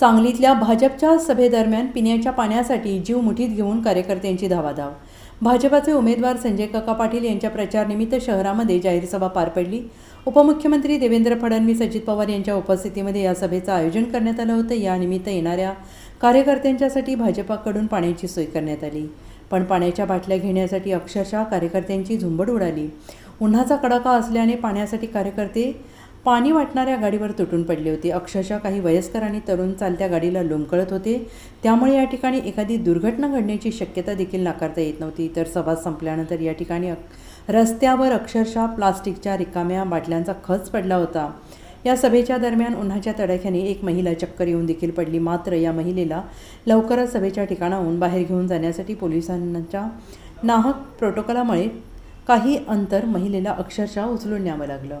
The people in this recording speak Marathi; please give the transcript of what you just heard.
सांगलीतल्या भाजपच्या सभेदरम्यान पिण्याच्या पाण्यासाठी जीव मुठीत घेऊन कार्यकर्त्यांची धावाधाव. भाजपाचे उमेदवार संजय काका पाटील यांच्या प्रचारनिमित्त शहरामध्ये जाहीर सभा पार पडली. उपमुख्यमंत्री देवेंद्र फडणवीस अजित पवार यांच्या उपस्थितीमध्ये या सभेचं आयोजन करण्यात आलं होतं. यानिमित्त येणाऱ्या कार्यकर्त्यांच्यासाठी भाजपाकडून पाण्याची सोय करण्यात आली. पण पाण्याच्या बाटल्या घेण्यासाठी अक्षरशः कार्यकर्त्यांची झुंबड उडाली. उन्हाचा कडाका असल्याने पाण्यासाठी कार्यकर्ते पाणी वाटणाऱ्या गाडीवर तुटून पडली होती. अक्षरशः काही वयस्कर आणि तरुण चालत्या गाडीला लोंबकळत होते. त्यामुळे या ठिकाणी एखादी दुर्घटना घडण्याची शक्यता देखील नाकारता येत नव्हती. तर सभा संपल्यानंतर या ठिकाणी रस्त्यावर अक्षरशः प्लास्टिकच्या रिकाम्या बाटल्यांचा खच पडला होता. या सभेच्या दरम्यान उन्हाच्या तडाख्याने एक महिला चक्कर येऊन देखील पडली. मात्र या महिलेला लवकरच सभेच्या ठिकाणाहून बाहेर घेऊन जाण्यासाठी पोलिसांच्या नाहक प्रोटोकॉलामुळे काही अंतर महिलेला अक्षरशः उचलून न्यावं लागलं.